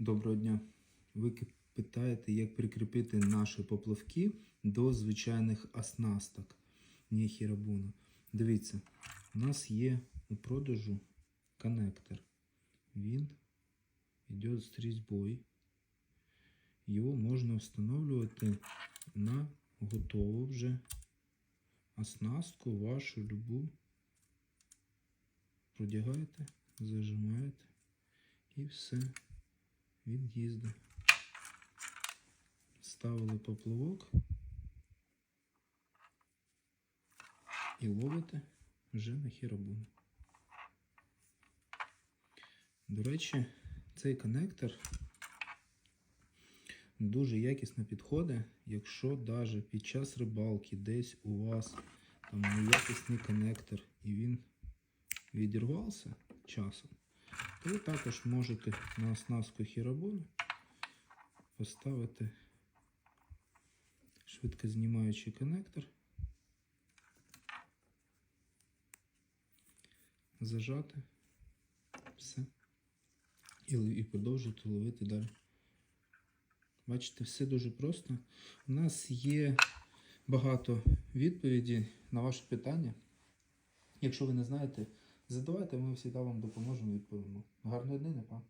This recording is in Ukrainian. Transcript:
Доброго дня. Ви питаєте, як прикріпити наші поплавки до звичайних оснасток Ніхірабуна. Дивіться, у нас є у продажу коннектор. Він йде з різьбою. Його можна встановлювати на готову вже оснастку вашу любу. Продягаєте, зажимаєте і все. Він їздить. Ставили поплавок і ловите вже на хірабуну. До речі, цей коннектор дуже якісно підходить, якщо навіть під час рибалки десь у вас там неякісний коннектор і він відірвався часом, ви також можете на оснастку хірабуни поставити швидкознімаючий коннектор, зажати все і, і продовжувати ловити далі. Бачите, все дуже просто. У нас є багато відповідей на ваші питання. Якщо ви не знаєте, задавайте, ми всі вам допоможемо і відповімо. Гарної дни, не па!